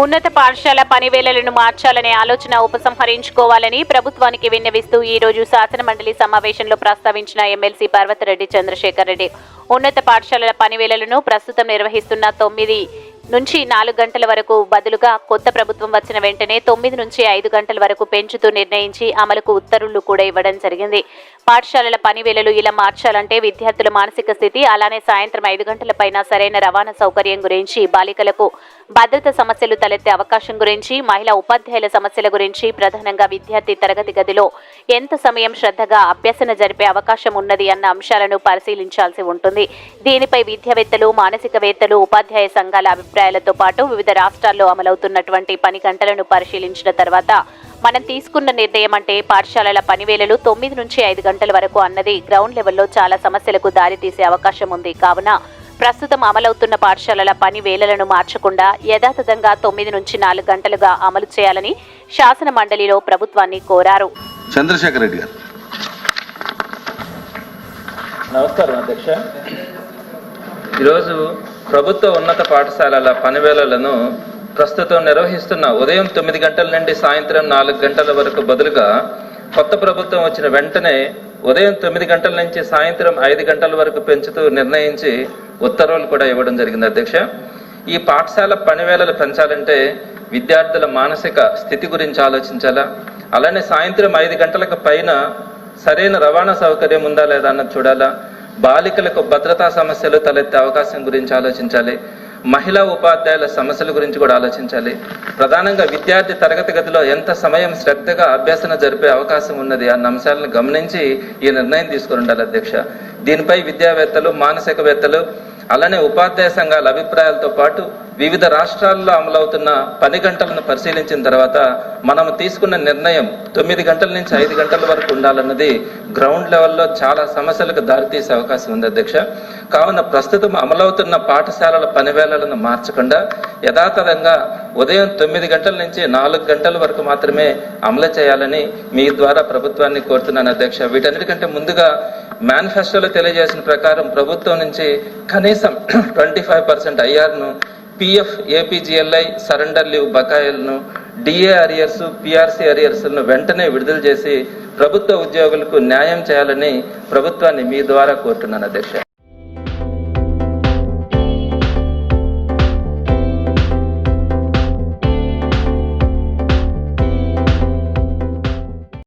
ఉన్నత పాఠశాల పనివేళలను మార్చాలనే ఆలోచన ఉపసంహరించుకోవాలని ప్రభుత్వానికి విన్నవిస్తూ ఈ రోజు శాసనమండలి సమావేశంలో ప్రస్తావించిన ఎమ్మెల్సీ పర్వతరెడ్డి చంద్రశేఖర్ రెడ్డి. ఉన్నత పాఠశాలల పనివేళలను ప్రస్తుతం నిర్వహిస్తున్న తొమ్మిది నుంచి నాలుగు గంటల వరకు బదులుగా కొత్త ప్రభుత్వం వచ్చిన వెంటనే తొమ్మిది నుంచి ఐదు గంటల వరకు పెంచుతూ నిర్ణయించి అమలుకు ఉత్తర్వులు కూడా ఇవ్వడం జరిగింది. పాఠశాలల పనివేళలు ఇలా మార్చాలంటే విద్యార్థుల మానసిక స్థితి అలానే సాయంత్రం ఐదు గంటల పైన సరైన రవాణా సౌకర్యం గురించి బాలికలకు భద్రత సమస్యలు తలెత్తే అవకాశం గురించి మహిళా ఉపాధ్యాయుల సమస్యల గురించి ప్రధానంగా విద్యార్థి తరగతి గదిలో ఎంత సమయం శ్రద్ధగా అభ్యసన జరిపే అవకాశం ఉన్నది అన్న అంశాలను పరిశీలించాల్సి ఉంటుంది. దీనిపై విద్యావేత్తలు మానసికవేత్తలు ఉపాధ్యాయ సంఘాల అభిప్రాయాలతో పాటు వివిధ రాష్ట్రాల్లో అమలవుతున్నటువంటి పని గంటలను పరిశీలించిన తర్వాత మనం తీసుకున్న నిర్ణయం అంటే పాఠశాలల పనివేళలు తొమ్మిది నుంచి ఐదు గంటల వరకు అన్నది గ్రౌండ్ లెవెల్లో చాలా సమస్యలకు దారితీసే అవకాశం ఉంది. కావున ప్రస్తుతం అమలవుతున్న పాఠశాలల పని వేళలను మార్చకుండా యథాతథంగా తొమ్మిది నుంచి నాలుగు గంటలుగా అమలు చేయాలని శాసన మండలిలో ప్రభుత్వాన్ని కోరారు. చంద్రశేఖర్ రెడ్డి గారు. నమస్కారం అధ్యక్ష. ఈరోజు ప్రభుత్వ ఉన్నత పాఠశాలల పనివేళలను ప్రస్తుతం నిర్వహిస్తున్న ఉదయం తొమ్మిది గంటల నుండి సాయంత్రం నాలుగు గంటల వరకు బదులుగా కొత్త ప్రభుత్వం వచ్చిన వెంటనే ఉదయం తొమ్మిది గంటల నుంచి సాయంత్రం ఐదు గంటల వరకు పెంచుతూ నిర్ణయించి ఉత్తర్వులు కూడా ఇవ్వడం జరిగింది అధ్యక్ష. ఈ పాఠశాల పనివేళలు పెంచాలంటే విద్యార్థుల మానసిక స్థితి గురించి ఆలోచించాలా? అలానే సాయంత్రం ఐదు గంటలకు పైన సరైన రవాణా సౌకర్యం ఉందా లేదా అన్నది చూడాలా? బాలికలకు భద్రతా సమస్యలు తలెత్తే అవకాశం గురించి ఆలోచించాలి. మహిళా ఉపాధ్యాయుల సమస్యల గురించి కూడా ఆలోచించాలి. ప్రధానంగా విద్యార్థి తరగతి గదిలో ఎంత సమయం శ్రద్ధగా అభ్యసన జరిపే అవకాశం ఉన్నది అన్న అంశాలను గమనించి ఈ నిర్ణయం తీసుకుని ఉండాలి అధ్యక్ష. దీనిపై విద్యావేత్తలు మానసికవేత్తలు అలానే ఉపాధ్యాయ సంఘాల అభిప్రాయాలతో పాటు వివిధ రాష్ట్రాల్లో అమలవుతున్న పని గంటలను పరిశీలించిన తర్వాత మనం తీసుకున్న నిర్ణయం తొమ్మిది గంటల నుంచి ఐదు గంటల వరకు ఉండాలన్నది గ్రౌండ్ లెవెల్లో చాలా సమస్యలకు దారితీసే అవకాశం ఉంది అధ్యక్ష. కావున ప్రస్తుతం అమలవుతున్న పాఠశాలల పనివేళలను మార్చకుండా యథాతథంగా ఉదయం తొమ్మిది గంటల నుంచి నాలుగు గంటల వరకు మాత్రమే అమలు చేయాలని మీ ద్వారా ప్రభుత్వాన్ని కోరుతున్నాను అధ్యక్ష. వీటన్నిటికంటే ముందుగా మేనిఫెస్టోలో తెలియజేసిన ప్రకారం ప్రభుత్వం నుంచి కనీసం ట్వంటీ ఫైవ్ పర్సెంట్ ఐఆర్ను పిఎఫ్ ఏపీజీఎల్ఐ సరెండర్ లీవ్ బకాయిలను డిఏ అరియర్స్ పిఆర్సీ అరియర్స్ను వెంటనే విడుదల చేసి ప్రభుత్వ ఉద్యోగులకు న్యాయం చేయాలని ప్రభుత్వాన్ని మీ ద్వారా కోరుతున్నాను అధ్యక్ష.